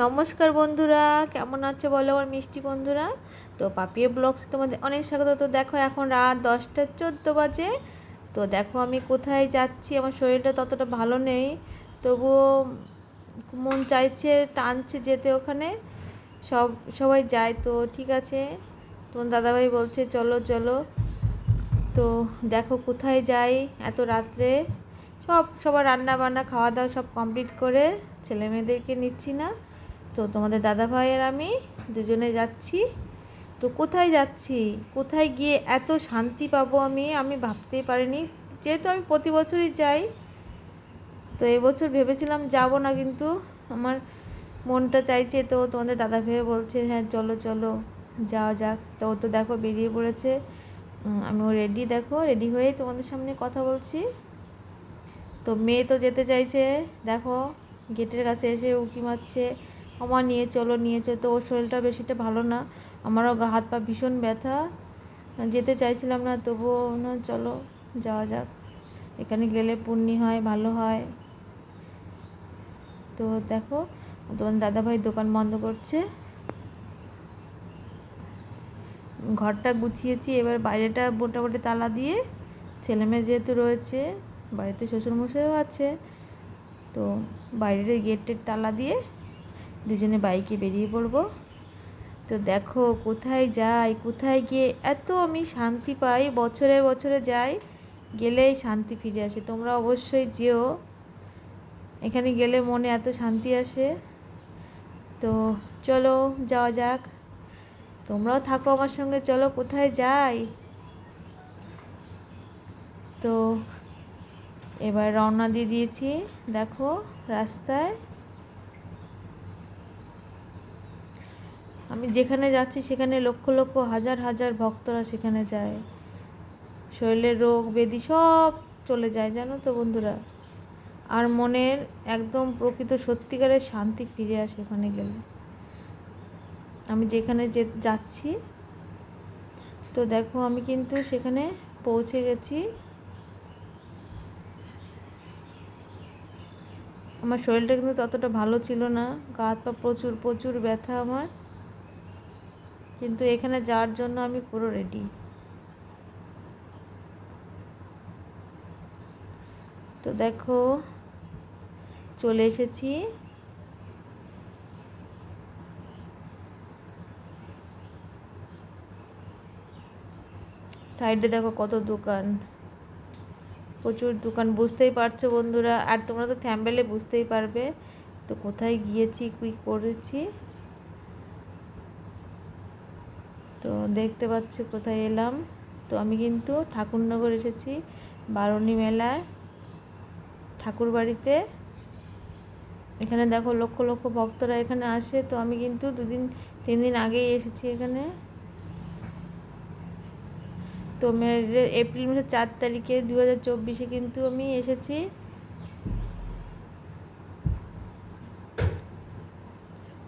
নমস্কার বন্ধুরা, কেমন আছে বলো আমার মিষ্টি বন্ধুরা? তো পাপিয়ে ব্লগস তোমাদের অনেক স্বাগত। তো দেখো এখন রাত দশটা চোদ্দ বাজে। তো দেখো আমি কোথায় যাচ্ছি? আমার শরীরটা ততটা ভালো নেই। তবুও মন চাইছে টানছে যেতে ওখানে। সব, সবাই যায় তো, ঠিক আছে। তোমার দাদাভাই বলছে, চলো চলো। তো দেখো কোথায় যাই এত রাত্রে। সব, সবার রান্না বান্না খাওয়া দাওয়া সব কমপ্লিট করে ছেলে মেয়েদেরকে নিচ্ছি না। তো তোমাদের দাদা ভাই আর আমি দুজনে যাচ্ছি। তো কোথায় যাচ্ছি? কোথায় গিয়ে এত শান্তি পাবো আমি? আমি ভাবতেই পারিনি। যেহেতু আমি প্রতি বছরই যাই তো এবছর ভেবেছিলাম যাব না কিন্তু আমার মনটা চাইছে তো তোমাদের দাদা ভেবে বলছে হ্যাঁ চলো চলো যাওয়া যাক। তো ও তো দেখো বেরিয়ে পড়েছে। উম, আমিও রেডি দেখো রেডি হয়েই তোমাদের সামনে কথা বলছি। তো মেয়ে তো যেতে চাইছে দেখো গেটের কাছে এসে উঁকি মারছে। আমার নিয়ে চলো, নিয়ে তো ওর শরীরটা বেশিটা ভালো না। আমারও হাত পা ভীষণ ব্যথা। যেতে চাইছিলাম না, তবুও না, চলো, যাওয়া যাক। এখানে গেলে পুণ্যি হয়, ভালো হয়। তো দেখো তোমার দাদাভাই দোকান বন্ধ করছে। ঘরটা গুছিয়েছি, এবার বাইরেটা মোটামুটি তালা দিয়ে ছেলে মেয়ে যেহেতু রয়েছে, বাড়িতে শ্বশুরমশাইও আছে, তো বাইরের গেটের তালা দিয়ে দুজনে বাইকে বেরিয়ে পড়ব। তো দেখো কোথায় যাই, কোথায় গিয়ে এত আমি শান্তি পাই, বছরে বছরে যাই, গেলেই শান্তি ফিরে আসে। তোমরা অবশ্যই যেও। এখানে গেলে মনে এত শান্তি আসে। তো চলো, যাওয়া যাক। তোমরাও থাকো আমার সঙ্গে, চলো কোথায় যাই? তো এবার রওনা দিয়ে দিয়েছি। দেখো রাস্তায় আমি যেখানে যাচ্ছি সেখানে লক্ষ লক্ষ, হাজার হাজার ভক্তরা সেখানে যায়। শরীরের রোগ ব্যাধি সব চলে যায়, জানো তো বন্ধুরা? আর মনের একদম প্রকৃত সত্যিকারের শান্তি ফিরে আসে ওখানে গেলে। আমি যেখানে যে, যাচ্ছি, তো দেখো আমি কিন্তু সেখানে পৌঁছে গেছি। আমার শরীরটা কিন্তু ততটা ভালো ছিল না, গা হাত পা প্রচুর প্রচুর ব্যথা আমার। কিন্তু এখানে যাওয়ার জন্য আমি পুরো রেডি তো দেখো, চলে এসেছি। সাইডে দেখো কত দোকান। প্রচুর দোকান, বুঝতেই পারছ বন্ধুরা। আর তোমরা তো থ্যাম্বেলে বুঝতেই পারবে। তো কোথায় গিয়েছি, কী করেছি তো দেখতে পাচ্ছি কোথায় এলাম। তো আমি কিন্তু ঠাকুরনগর এসেছি, বারণী মেলার ঠাকুর বাড়িতে। এখানে দেখো লক্ষ লক্ষ ভক্তরা এখানে আসে। তো আমি কিন্তু দুদিন, তিন দিন আগেই এসেছি এখানে। তো এপ্রিল মাসের চার তারিখে দু হাজার চব্বিশে কিন্তু আমি এসেছি।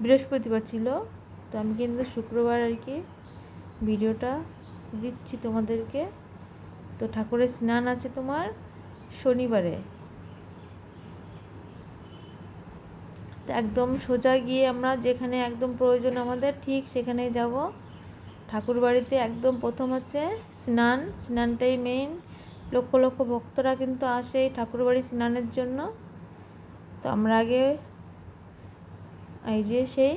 বৃহস্পতিবার ছিল। তো আমি কিন্তু শুক্রবার আর কি ভিডিওটা দিচ্ছি তোমাদেরকে। তো ঠাকুরের স্নান আছে তোমার শনিবারে। একদম সোজা গিয়ে আমরা যেখানে একদম প্রয়োজন আমাদের ঠিক সেখানেই যাব। ঠাকুর বাড়িতে একদম প্রথম হচ্ছে স্নান। স্নানটাই মেইন লক্ষ লক্ষ ভক্তরা কিন্তু আসে এই ঠাকুর বাড়ি স্নানের জন্য। তো আমরা আগে এই যে সেই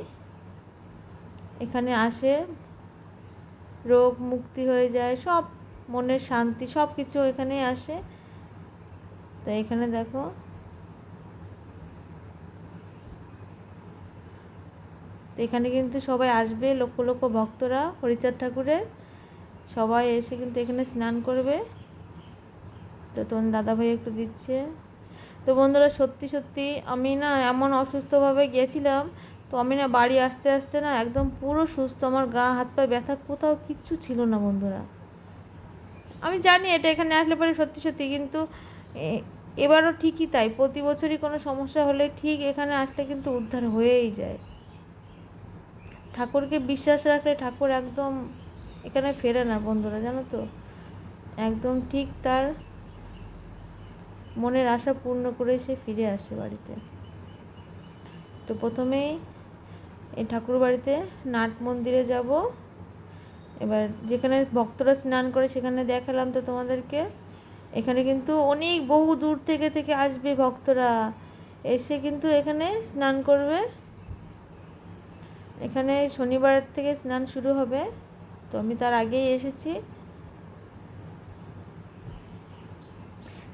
এখানে আসে রোগ মুক্তি হয়ে যায়, সব মনের শান্তি, সব কিছু এখানে আসে। তো এখানে দেখো। তো এখানে কিন্তু সবাই আসবে, লক্ষ লক্ষ ভক্তরা, হরিচাঁদ ঠাকুরের। সবাই এসে কিন্তু এখানে স্নান করবে। তো তোমার দাদাভাই একটু দিচ্ছে। তো বন্ধুরা, সত্যি সত্যি আমি না এমন অসুস্থভাবে গেছিলাম তো আমি না বাড়ি আসতে আসতে না একদম পুরো সুস্থ, আমার গা, হাত, পায়ে ব্যথা কোথাও কিচ্ছু ছিল না বন্ধুরা। আমি জানি এটা এখানে আসলে পরে সত্যি সত্যি কিন্তু এবারও ঠিকই তাই। প্রতি বছরই কোনো সমস্যা হলে ঠিক এখানে আসলে কিন্তু উদ্ধার হয়েই যায়। ঠাকুরকে বিশ্বাস রাখলে ঠাকুর একদম এখানে ফেরে না বন্ধুরা, জানো তো? একদম ঠিক তার মনের আশা পূর্ণ করে সে ফিরে আসে বাড়িতে। তো প্রথমেই এই ঠাকুর বাড়িতে নাট মন্দিরে যাব। এবার যেখানে ভক্তরা স্নান করে সেখানে দেখালাম তো তোমাদেরকে। এখানে কিন্তু অনেক বহু দূর থেকে থেকে আসবে ভক্তরা। এসে কিন্তু এখানে স্নান করবে। এখানে শনিবার থেকে স্নান শুরু হবে। তো আমি তার আগেই এসেছি।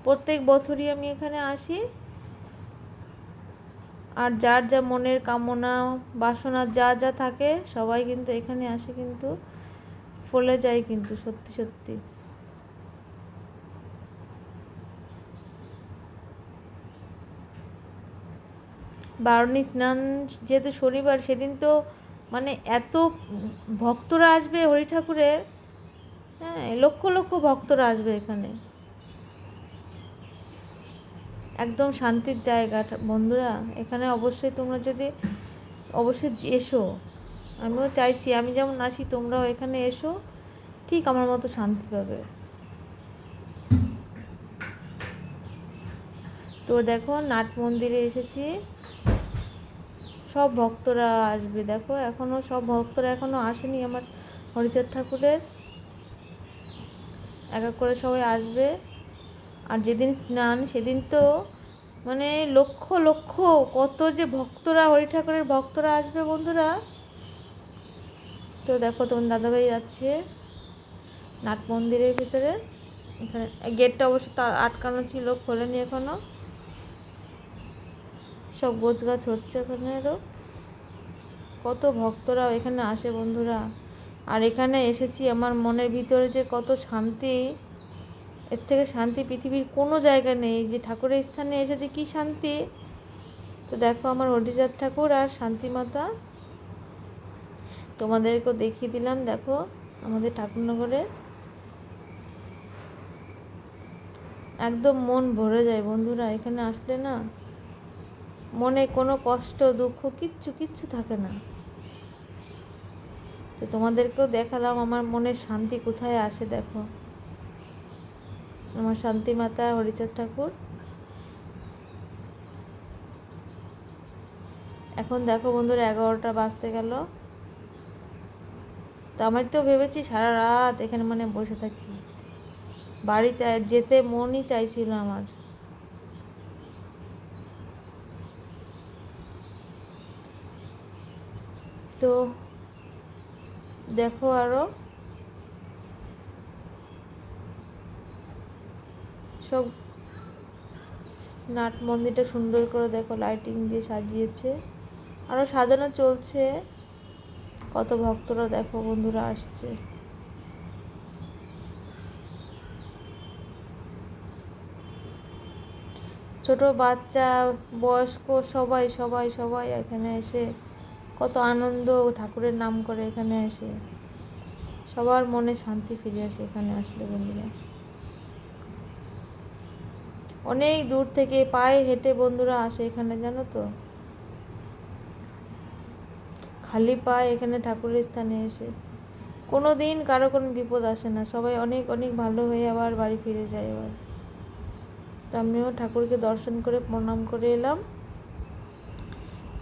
প্রত্যেক বছরই আমি এখানে আসি। আর যার যা মনের কামনা, বাসনা, যা যা থাকে, সবাই কিন্তু এখানে আসে কিন্তু ফলে যায় কিন্তু সত্যি সত্যি। বারণী স্নান যেহেতু শনিবার, সেদিন তো মানে এত ভক্তরা আসবে হরি ঠাকুরের হ্যাঁ লক্ষ লক্ষ ভক্তরা আসবে এখানে। একদম শান্তির জায়গা। বন্ধুরা, এখানে অবশ্যই তোমরা যদি, অবশ্যই এসো। আমিও চাইছি, আমি যেমন আসি, তোমরাও এখানে এসো। ঠিক আমার মতো শান্তি পাবে। তো দেখো, নাট মন্দিরে এসেছি। সব ভক্তরা আসবে, দেখো এখনও সব ভক্তরা এখনও আসেনি আমার হরিচাঁদ ঠাকুরের। এক এক করে সবাই আসবে। আর যেদিন স্নান, সেদিন তো মানে লক্ষ লক্ষ কত যে ভক্তরা, হরি ঠাকুরের ভক্তরা আসবে বন্ধুরা। তো দেখো, তোমার দাদাভাই যাচ্ছে নাট মন্দিরের ভিতরে। এখানে গেটটা অবশ্য তার আটকানো ছিল, খোলেনি এখনও। সব গোছ গাছ হচ্ছে ওখানে আরও কত ভক্তরা এখানে আসে বন্ধুরা। আর এখানে এসেছি, আমার মনের ভিতরে যে কত শান্তি। এর থেকে শান্তি পৃথিবীর কোনো জায়গা নেই। যে ঠাকুরের স্থানে এসেছে কি শান্তি? তো দেখো আমার হরিচাঁদ ঠাকুর আর শান্তিমাতা। তোমাদেরকেও দেখিয়ে দিলাম, দেখো আমাদের ঠাকুরনগরে। একদম মন ভরে যায় বন্ধুরা, এখানে আসলে না মনে কোনো কষ্ট, দুঃখ কিচ্ছু কিচ্ছু থাকে না। তো তোমাদেরকেও দেখালাম আমার মনের শান্তি কোথায় আসে, দেখো। আমার শান্তি মাতা হরিচাঁদ ঠাকুর। এখন দেখো বন্ধুরা এগারোটা বাজতে গেল। তো আমার তো ভেবেছি সারা রাত এখানে মানে বসে থাকি। বাড়ি চাই, যেতে মনই চাইছিল আমার। তো দেখো আরও সব নাট মন্দিরটা সুন্দর করে দেখো লাইটিং দিয়ে সাজিয়েছে। আরও সাজানো চলছে। কত ভক্তরা দেখো, বন্ধুরা আসছে। ছোট বাচ্চা, বয়স্ক সবাই সবাই সবাই এখানে এসে কত আনন্দ, ঠাকুরের নাম করে এখানে এসে সবার মনে শান্তি ফিরে আসে এখানে আসলে বন্ধুরা। অনেক দূর থেকে পায়ে হেঁটে বন্ধুরা আসে এখানে, জানো তো? খালি পায়ে এখানে ঠাকুরের স্থানে এসে। কোনো দিন কারও কোনো বিপদ আসে না, সবাই অনেক অনেক ভালো হয়ে আবার বাড়ি ফিরে যায় এবার। তো আমিও ঠাকুরকে দর্শন করে, প্রণাম করে এলাম।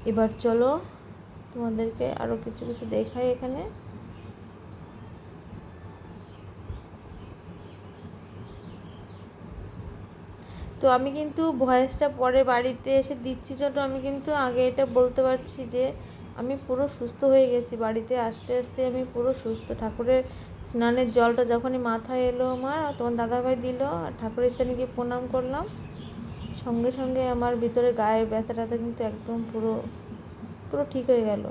এবার চলো তোমাদেরকে আরও কিছু কিছু দেখাই এখানে। তো আমি কিন্তু ভয়েসটা পরে বাড়িতে এসে দিচ্ছি জন্য আমি কিন্তু আগে এটা বলতে পারছি যে আমি পুরো সুস্থ হয়ে গেছি। বাড়িতে আসতে আসতে আমি পুরো সুস্থ। ঠাকুরের স্নানের জলটা যখনই মাথায় এলো আমার তোমার দাদাভাই দিল, আর ঠাকুরের স্থানে গিয়ে প্রণাম করলাম। সঙ্গে সঙ্গে আমার ভিতরে গায়ের ব্যথা ট্যাথা কিন্তু একদম পুরো পুরো ঠিক হয়ে গেল।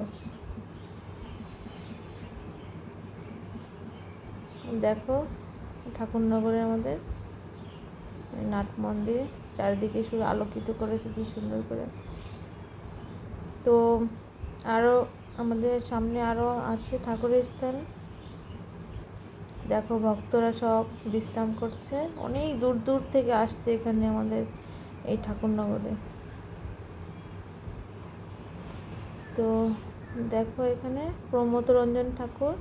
দেখো, ঠাকুরনগরে আমাদের নাট মন্দির চারিদিকে শুধু আলোকিত করেছে, কি সুন্দর করে। তো আরও আমাদের সামনে আরও আছে ঠাকুরের স্থান দেখো ভক্তরা সব বিশ্রাম করছে। অনেক দূর দূর থেকে আসছে এখানে আমাদের এই ঠাকুরনগরে। তো দেখো এখানে প্রমোদ রঞ্জন ঠাকুর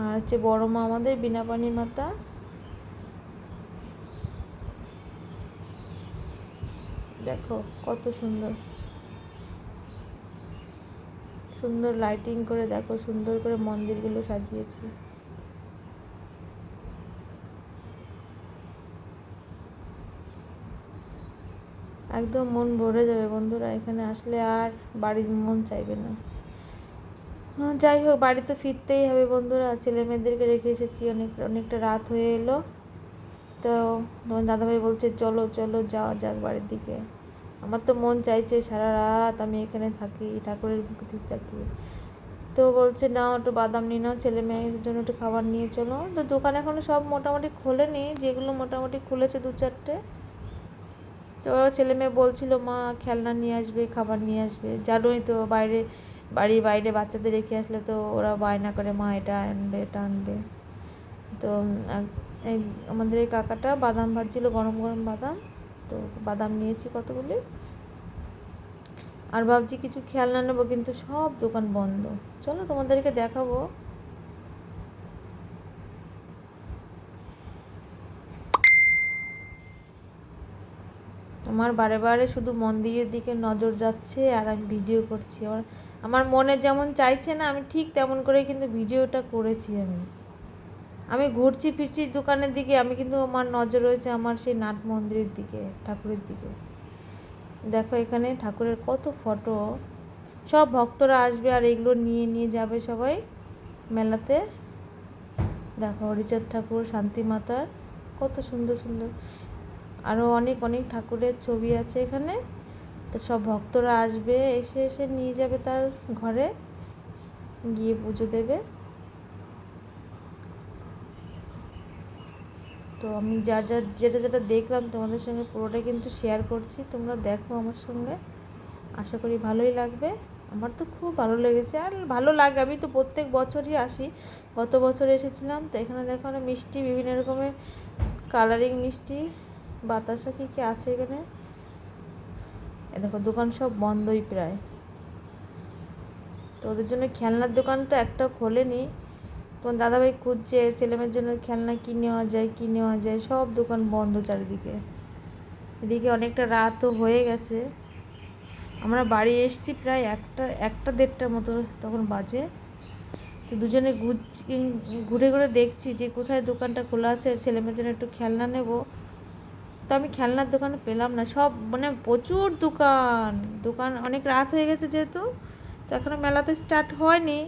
আর হচ্ছে বড় মা আমাদের বিনাপানি মাতা দেখো কত সুন্দর। সুন্দর লাইটিং করে দেখো সুন্দর করে মন্দিরগুলো সাজিয়েছে। একদম মন ভরে যাবে বন্ধুরা এখানে আসলে আর বাড়ির মন চাইবে না। হ্যাঁ, যাই হোক বাড়িতে ফিরতেই হবে বন্ধুরা ছেলে মেয়েদেরকে রেখে এসেছি অনেক অনেকটা রাত হয়ে এলো। তো তোমার দাদাভাই বলছে চলো চলো যাওয়া যাক বাড়ির দিকে। আমার তো মন চাইছে সারা রাত আমি এখানে থাকি, ঠাকুরের মুখে থাকি। তো বলছে না একটু বাদাম নিয়ে নাও, ছেলে মেয়ের জন্য একটু খাবার নিয়ে চলো। তো দোকান এখনও সব মোটামুটি খোলেনি, যেগুলো মোটামুটি খুলেছে দু চারটে। তো ছেলে মেয়ে বলছিল, মা, খেলনা নিয়ে আসবে, খাবার নিয়ে আসবে। জানোই তো, বাইরে, বাড়ির বাইরে বাচ্চাদের রেখে আসলে তো ওরা বায়না করে, মা, এটা আনবে এটা আনবে। তো আমাদের এই কাকাটা বাদাম ভাজছিল, গরম গরম বাদাম। তো বাদাম নিয়েছি কতগুলি? আর ভাবছি কিছু খেয়াল না নেব, কিন্তু সব দোকান বন্ধ। চলো তোমাদেরকে দেখাবো। আমার বারে বারে শুধু মন্দিরের দিকে নজর যাচ্ছে আর আমি ভিডিও করছি। আমার আমার মনে যেমন চাইছে না, আমি ঠিক তেমন করে কিন্তু ভিডিওটা করেছি আমি। আমি ঘুরছি ফিরছি দোকানের দিকে, আমি কিন্তু আমার নজর রয়েছে আমার সেই নাট মন্দিরের দিকে, ঠাকুরের দিকে। দেখো এখানে ঠাকুরের কত ফটো। সব ভক্তরা আসবে আর এগুলো নিয়ে নিয়ে যাবে সবাই মেলাতে। দেখো হরিচাঁদ ঠাকুর, শান্তি মাতার, কত সুন্দর সুন্দর। আরও অনেক অনেক ঠাকুরের ছবি আছে এখানে। তো সব ভক্তরা আসবে, এসে এসে নিয়ে যাবে তার ঘরে, গিয়ে পুজো দেবে। তো আমি যা যা, যেটা যেটা দেখলাম তোমাদের সঙ্গে পুরোটা কিন্তু শেয়ার করছি। তোমরা দেখো আমার সঙ্গে। আশা করি ভালোই লাগবে। আমার তো খুব ভালো লেগেছে আর ভালো লাগে। আমি তো প্রত্যেক বছরই আসি। গত বছর এসেছিলাম, তো এখানে দেখো অনেক মিষ্টি, বিভিন্ন রকমের কালারিং মিষ্টি। বাতাসা কী কী আছে এখানে? এ দেখো, দোকান সব বন্ধই প্রায়। তো ওদের জন্য খেলনার দোকানটা একটা খোলেনি। তোমার দাদাভাই খুঁজছে, ছেলেমেয়ের জন্য খেলনা কী নেওয়া যায়, কী নেওয়া যায়, সব দোকান বন্ধ চারিদিকে। এদিকে অনেকটা রাতও হয়ে গেছে। আমরা বাড়ি এসেছি প্রায় একটা একটা দেড়টার মতো তখন বাজে। তো দুজনে ঘুরে ঘুরে দেখছি যে কোথায় দোকানটা খোলা আছে, ছেলেমেয়ের জন্য একটু খেলনা নেব। তো আমি খেলনার দোকানে পেলাম না, সব মানে প্রচুর দোকান দোকান অনেক রাত হয়ে গেছে যেহেতু। তো এখনও মেলাতে স্টার্ট হয়নি।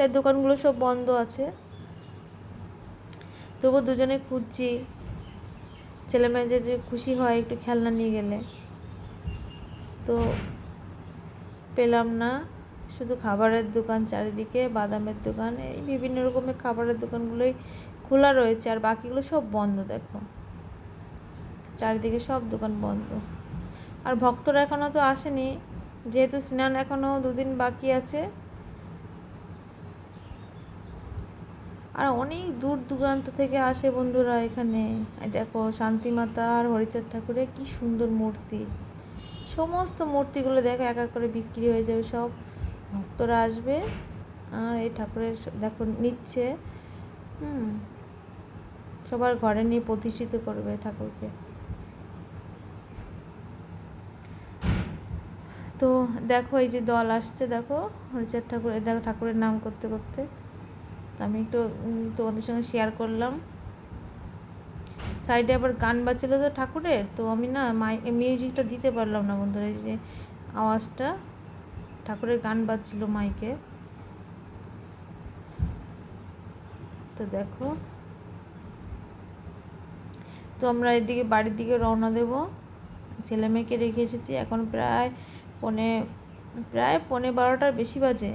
তাই দোকানগুলো সব বন্ধ আছে। তবু দুজনে খুঁজছি। ছেলে মেয়ে যে খুশি হয় একটু খেলনা নিয়ে গেলে। তো পেলাম না। শুধু খাবারের দোকান চারিদিকে, বাদামের দোকান, এই বিভিন্ন রকমের খাবারের দোকানগুলোই খোলা রয়েছে। আর বাকিগুলো সব বন্ধ, দেখো। চারিদিকে সব দোকান বন্ধ। আর ভক্তরা এখনও তো আসেনি। যেহেতু স্নান এখনও দুদিন বাকি আছে আর অনেক দূর দূরান্ত থেকে আসে বন্ধুরা এখানে। দেখো, শান্তিমাতা আর হরিচাঁদ ঠাকুরের কি সুন্দর মূর্তি। সমস্ত মূর্তিগুলো দেখো, এক এক করে বিক্রি হয়ে যাবে, সব ভক্তরা আসবে। আর এই ঠাকুরের দেখো, নিচ্ছে। হুম, সবার ঘরে নিয়ে প্রতিষ্ঠিত করবে ঠাকুরকে। তো দেখো, এই যে দল আসছে, দেখো, হরিচাঁদ ঠাকুর দেখো, ঠাকুরের নাম করতে করতে। আমি একটু তোমাদের সঙ্গে শেয়ার করলাম। সাইডে আবার গান বাজছিল তো ঠাকুরের, তো আমি না মাই মিউজিকটা দিতে পারলাম না বন্ধুরা, এই যে আওয়াজটা। ঠাকুরের গান বাজছিল মাইকে। তো দেখো। তো আমরা এদিকে বাড়ির দিকে রওনা দেব। ছেলে মেয়েকে রেখে এসেছি, এখন প্রায় পনে প্রায় পনে বারোটার বেশি বাজে।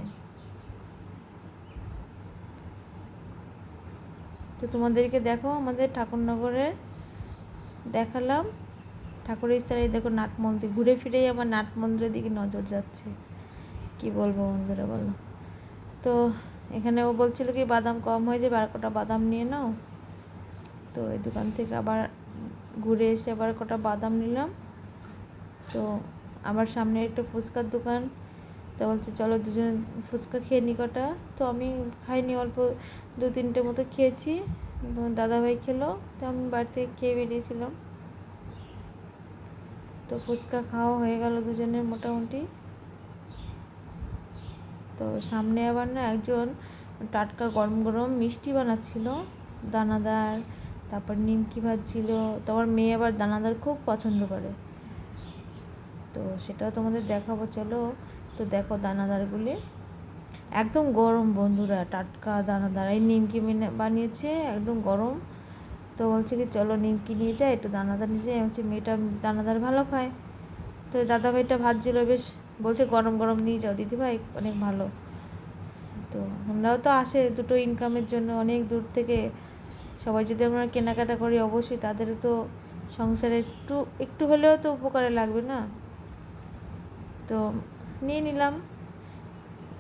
তো তোমাদেরকে দেখো আমাদের ঠাকুরনগরের দেখালাম। ঠাকুরের স্থানে দেখো নাট মন্দির ঘুরে ফিরেই আমার নাট মন্দিরের দিকে নজর যাচ্ছে। কি বলব বন্ধুরা বলো। তো এখানে ও বলছিল কি, বাদাম কম হয়ে যাবে, আর কটা বাদাম নিয়ে নাও। তো এই দোকান থেকে আবার ঘুরে এসে আবার কটা বাদাম নিলাম। তো আমার সামনে একটা ফুচকার দোকান। তা বলছে, চলো দুজনে ফুচকা খেয়ে নি কটা। তো আমি খাইনি, অল্প দু তিনটে মতো খেয়েছি। দাদাভাই খেলো, তো আমি বাড়ি থেকে খেয়ে বেরিয়েছিলাম। তো ফুচকা খাওয়া হয়ে গেল দুজনের মোটামুটি। তো সামনে আবার না একজন টাটকা গরম গরম মিষ্টি বানাচ্ছিল, দানাদার, তারপর নিমকি ভাজছিল তো আমার মেয়ে আবার দানাদার খুব পছন্দ করে। তো সেটাও তোমাদের দেখাবো, চলো। তো দেখো দানাদারগুলি। একদম গরম বন্ধুরা, টাটকা দানাদার। এই নিমকি বানিয়েছে, একদম গরম। তো বলছে কি, চলো নিমকি নিয়ে যাই, একটু দানাদার নিয়ে যাই। হচ্ছে মেয়েটা দানাদার ভালো খায়। তো দাদা ভাইটা ভাজছিল, বেশ বলছে, গরম গরম নিয়ে যাও দিদি ভাই অনেক ভালো। তো আমরাও তো আসে, দুটো ইনকামের জন্য অনেক দূর থেকে। সবাই যদি আমরা কেনাকাটা করি, অবশ্যই তাদের তো সংসারে একটু একটু হলেও তো উপকারে লাগবে না। তো নিয়ে নিলাম।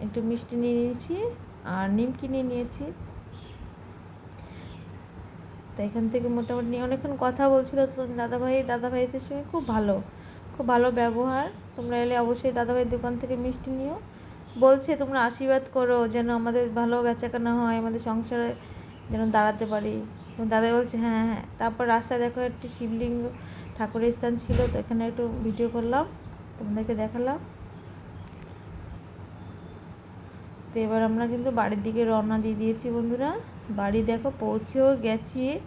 একটু মিষ্টি নিয়ে নিয়েছি আর নিমকি নিয়ে নিয়েছি। তো এখান থেকে মোটামুটি নিয়ে অনেকক্ষণ কথা বলছিল তোমার দাদাভাই, দাদাভাইদের সঙ্গে খুব ভালো খুব ভালো ব্যবহার। তোমরা এলে অবশ্যই দাদাভাইয়ের দোকান থেকে মিষ্টি নিও। বলছে, তোমরা আশীর্বাদ করো যেন আমাদের ভালো বেচাকেনা হয়, আমাদের সংসারে যেন দাঁড়াতে পারি। দাদা বলছে হ্যাঁ হ্যাঁ। তারপর রাস্তায় দেখো একটি শিবলিঙ্গ ঠাকুরের স্থান ছিল, তো এখানে একটু ভিডিও করলাম, তোমাদেরকে দেখালাম। তো এবার আমরা কিন্তু বাড়ির দিকে রওনা দিয়ে দিয়েছি বন্ধুরা। বাড়ি দেখো, পৌঁছেও গেছি।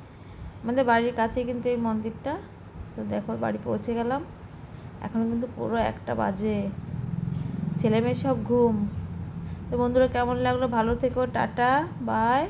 আমাদের বাড়ির কাছে কিন্তু এই মন্দিরটা। তো দেখো, বাড়ি পৌঁছে গেলাম। এখন কিন্তু পুরো একটা বাজে। ছেলে মেয়ে সব ঘুম। তো বন্ধুরা, কেমন লাগল? ভালো থেকো, টাটা, বাই।